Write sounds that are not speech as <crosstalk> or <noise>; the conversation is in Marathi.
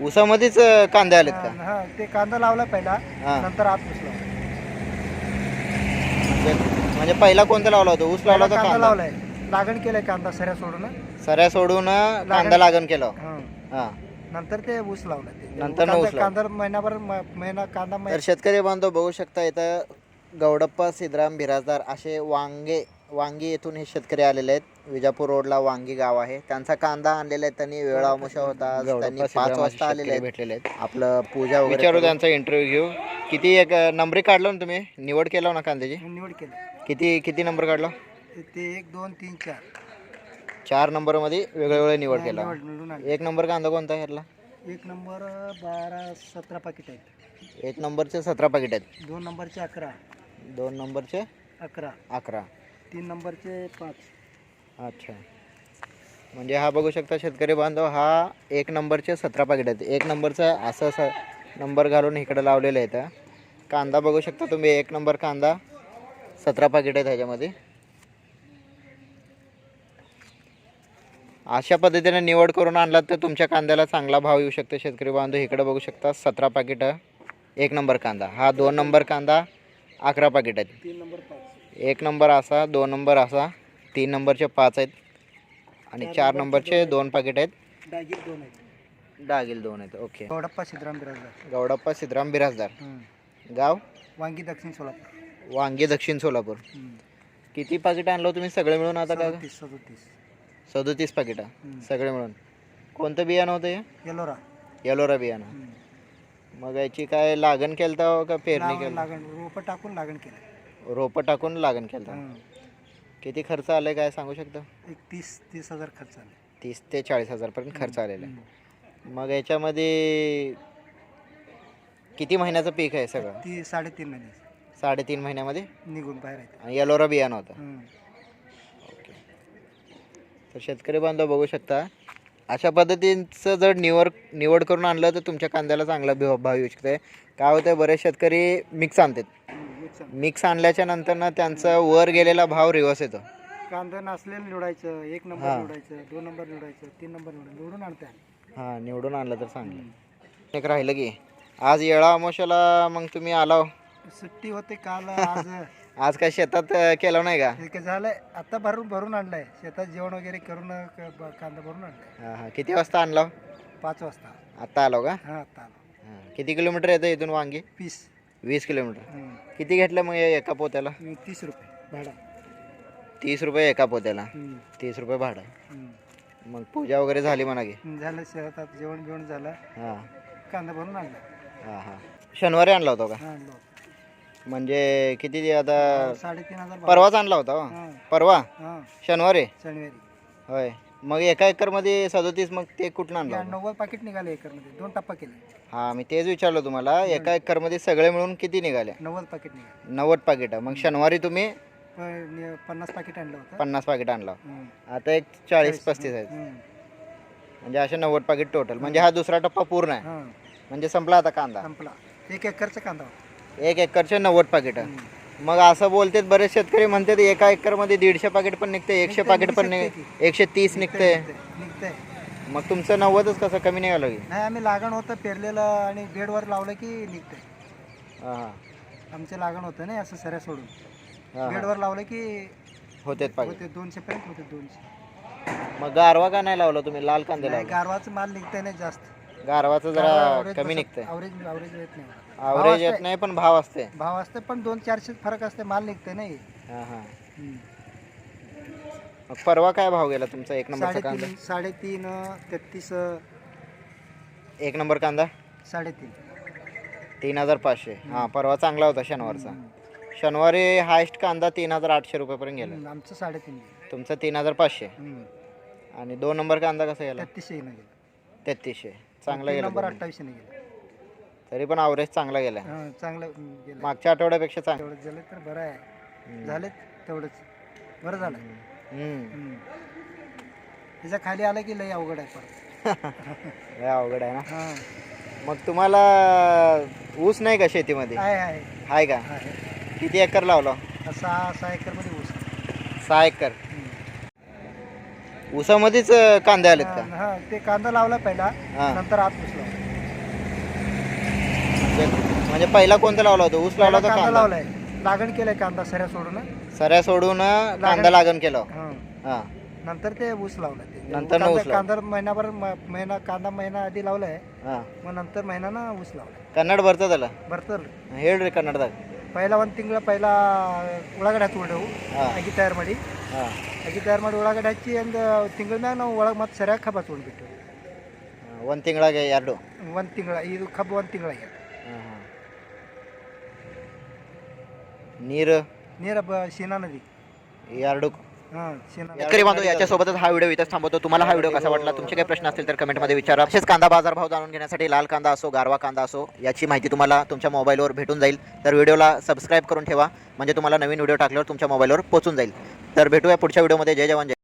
ऊसामध्येच अं, कांदे आलेत का? हा ते कांदा लावला पहिला हा. नंतर आत घुसला म्हणजे- म्हणजे पहिला कोणता लावला होता? ऊस लावला पहिला होता कांदा कांदा? लावलाय. लागण केलंय कांदा सऱ्या सोडून. सऱ्या सोडून अं, कांदा लागण केलं. हा. हा. नंतर ते ऊस लावला. ते नंतर न कांदा- ऊस लावला. कांदा महिनाभर म- महिना कांदा तर शेतकरी बांधव बघू शकता इथं गौडप्पा सिद्धराम बिराजदार असे वांगे वांगी येथून हे शेतकरी आलेले आहेत. विजापूर रोडला वांगी गाव आहे. त्यांचा कांदा आणलेला आहे त्यांनी वेळ अवमुशा होता. त्यांनी पाच वाजता आलेले आहेत. भेटलेले आहेत. आपलं पूजा वगैरे विचारू त्यांचा इंटरव्ह्यू घेऊ. किती एक नंबरी काढलो ना तुम्ही? निवड केला ना कांद्याची? निवड केलं. किती किती नंबर काढला? ते- एक दोन तीन चार. चार नंबरमध्ये वेगवेगळे निवड केला. एक नंबर कांदा कोणता ह्यातला? एक नंबर बारा सतरा पाकिट आहेत. एक नंबरचे सतरा पाकिट आहेत. दोन नंबरचे अकरा. दोन नंबरचे अकरा. अकरा. तीन नंबरचे पाच. अच्छा. म्हणजे हा बघू शकता शेतकरी बांधव हा एक नंबरचे सतरा पाकिट आहेत. एक नंबरचा असं असं नंबर घालून इकडे लावलेलं आहे कांदा बघू शकता तुम्ही एक नंबर कांदा सतरा पाकिट आहेत ह्याच्यामध्ये. अशा पद्धतीने निवड करून आणलात तर तुमच्या कांद्याला चांगला भाव येऊ शकतो. शेतकरी बांधव इकडे बघू शकता सतरा पाकिट एक नंबर कांदा. हा दोन नंबर कांदा अकरा पाकिट आहेत. एक नंबर असा दोन नंबर असा. तीन नंबरचे पाच आहेत. आणि चार नंबरचे दोन पाकिट आहेत. डागीर दोन आहेत. डागिल दोन आहेत. ओके गौडप्पा सिद्धराम बिराजदार. गौडप्पा सिद्धराम बिराजदार. गाव? वांगी दक्षिण सोलापूर. वांगे दक्षिण सोलापूर. किती पाकिट आणलं तुम्ही? सगळे मिळून आता का सदोतीस सदोतीस. सदोतीस पाकिटं. सगळे मिळून. कोणतं बियाणं होतं हे? येलोरा येलोरा बियाणं. मग याची काय लागण केलता हो का पेरणी केलं लागण. रोपं टाकून लागण केलं. रोपं टाकून लागण केलता. किती खर्च आलाय काय सांगू शकता? एक तीस तीस हजार खर्च आले तीस ते चाळीस हजारपर्यंत खर्च आलेला आहे. मग याच्यामध्ये किती महिन्याचं पीक आहे सगळं? ती साडेतीन महिने. साडेतीन महिन्यामध्ये? निघून बाहेर आहेत आणि येलोरा बियाणं होतं हम्म. तर शेतकरी बांधव बघू शकता अशा पद्धतीचं जर निवड निवड करून आणलं तर तुमच्या कांद्याला चांगला भाव भाव येऊ शकते काय होतं बरेच शेतकरी मिक्स आणतात. मिक्स आणल्याच्या नंतर ना त्यांचा वर गेलेला भाव रिवर्स येतो. कांदा नसलेलं निवडायचं एक नंबर. निवडायचं दोन नंबर निवडायचं तीन नंबर निवडायचं निवडून आणताय हां निवडून आणलं तर चांगलं. एक राहिलं की आज येळा अमावश्याला मग तुम्ही आलाव? सुट्टी होते काल आज <laughs> आज काय शेतात अं, केलं नाही का? हे काय झालंय आता भरून भरून आणलंय. शेतात जेवण वगैरे करून अं, क- ब- कांदा भरून आणलाय. हां हां. किती वाजता आणला पाच वाजता. आत्ता आलो का? हा आता आलो. हां. किती किलोमीटर येतं इथून वांगी? पीस वीस किलोमीटर. किती घेतलं मग या एका पोत्याला? तीस रुपये. भाडा. तीस रुपये एका पोत्याला. तीस रुपये भाडं. मग पूजा वगैरे झाली म्हणा की? झालं शेतात जेवण बिवण झालं. हां. कांदा भरून आणला. हां हां. शनिवारी आणला होता का? म्हणजे किती आता साडेतीन हजार. परवाच आणला होता हो? परवा? शनिवारी? शनिवारी. होय. मग एका एकरमध्ये सदोतीस मग ते कुठून आणलं? नव्वद पाकिट निघाले एकरमध्ये. दोन टप्पा केले. हां मी तेच विचारलं तुम्हाला. एका एकरमध्ये सगळे मिळून किती निघाले? नव्वद पाकिट निघाले. नव्वद पाकिट मग शनिवारी तुम्ही प- पन्नास पाकिट आणलं होतं. पन्नास पाकिट आणला. हम्म. आता एक चाळीस पस्तीस आहेत. हम्म. म्हणजे असे नव्वद पाकिट टोटल म्हणजे हा दुसरा टप्पा पूर्ण आहे. हा. म्हणजे संपला आता कांदा. संपला. एक एकरचा कांदा होता. एक एकरचे नव्वद पाकिट हम्म. मग असं बोलतेत बरेच शेतकरी म्हणतात एका एकरमध्ये दीडशे पाकिट पण निघते एकशे पाकिट पण एकशे तीस निघते निघतंय. मग तुमचं नव्वदच कसं? कमी निघालं की? नाही आम्ही लागण होतं पेरलेलं आणि बेडवर लावलं की निघतंय. हां. हां आमचं लागण होतं नाही असं सऱ्या सोडून. हां हां. बेडवर लावलं की होतेत पाकिट होते दोनशे पर्यंत होते दोनशे. मग गारवा का नाही लावला तुम्ही? लाल कांदे नाही, लावला. गारवाचं माल निघतंय नाही जास्त. गारवाचं जरा कमी निघतंय. अवरेज अवरेज येत नाही आवरेज येत नाही पण भाव असते भाव असते पण दोन चारशे फरक असते माल निघते नाही हां. हां हम्म. मग परवा काय भाव गेला तुमचा? एक नंबरचा कांदा? साडेतीन साडेतीन तेहतीस एक नंबर कांदा? साडेतीन. तीन हजार पाचशे. हां परवा चांगला होता शनिवारचा. शनिवारी हायस्ट कांदा तीन हजार आठशे रुपयापर्यंत गेला. हम्म, आमचं साडेतीन. तुमचा तीन हजार पाचशे. आणि दोन नंबर कांदा कसा गेला? तेहतीसशे येणं गेलं. तेहतीसशे. चांगला गेला नंबर दोन्ही. अठ्ठावीसशे गेलं. तरी पण अवरेज चांगला गेला. हा, चांगलं गेलं. मागच्या आठवड्यापेक्षा चांगलं झालं तर बरं आहे. झाले तेवढंच. बरं झालं. हम्म. त्याच्याखाली आलं की लई अवघड आहे परत. <laughs> लय अवघड आहे ना? हां. मग तुम्हाला ऊस नाही का शेतीमध्ये? आहे आहे. आहे का? आहे. किती एकर लावला? सहा सहा एकरमध्ये ऊस. सहा एकर. ऊसामध्येच कांदे आले का? हा ते कांदा लावला पहिला नंतर नंतर आत लावला म्हणजे पहिला कोणता लावला होता? ऊस लावला होता कांदा लावलाय. लागण केलाय कांदा सऱ्या सोडून. सऱ्या सोडून कांदा लागण केला. हा. नंतर ते ऊस लावला. नंतर ऊस कांदा- महिनाभर महिना कांदा महिना आधी लावलाय. हा. मग नंतर महिना ना ऊस लावलाय कन्नड भरत त्याला भरत हेड रे कन्नडದಾಗ ಪೈಲ ಒಂದು ತಿಂಗಳ ಪೈಲ ಒಳಗಡೆ ಹಚ್ಕೊಂಡೆವು ಅಗಿ ತಯಾರು ಮಾಡಿ. ಅಗಿ ತಯಾರು ಮಾಡಿ ಒಳಗಡೆ ಹಚ್ಚಿ ಒಂದು ತಿಂಗಳ ಮ್ಯಾಗ ನಾವು ಒಳಗೆ ಮತ್ತೆ ಸರಿಯಾಗಿ ಕಬ್ಬು ಹಚ್ಕೊಂಡ್ಬಿಟ್ಟು ಒಂದು ತಿಂಗಳಾಗೆ ಎರಡು? ಒಂದು ತಿಂಗಳ ಇದು ಕಬ್ಬು ಒಂದು ತಿಂಗಳಿಗೆ. ನೀರು ನೀರ? ಬ ಸೀನಾ ನದಿ. ಎರಡು शेतकरी बांधव याच्यासोबतच हा व्हिडिओ इथेच थांबवतो. तुम्हाला हा व्हिडिओ कसा वाटला तुमचे काही प्रश्न असतील तर कमेंटमध्ये विचारा. तसेच कांदा बाजार भाव जाणून घेण्यासाठी लाल कांदा असो गारवा कांदा असो याची माहिती तुम्हाला तुमच्या मोबाईलवर भेटून जाईल. तर व्हिडिओला सबस्क्राईब करून ठेवा. म्हणजे तुम्हाला नवीन व्हिडिओ टाकल्यावर तुमच्या मोबाईलवर पोहोचून जाईल. तर भेटूया पुढच्या व्हिडिओमध्ये. जय जवान जय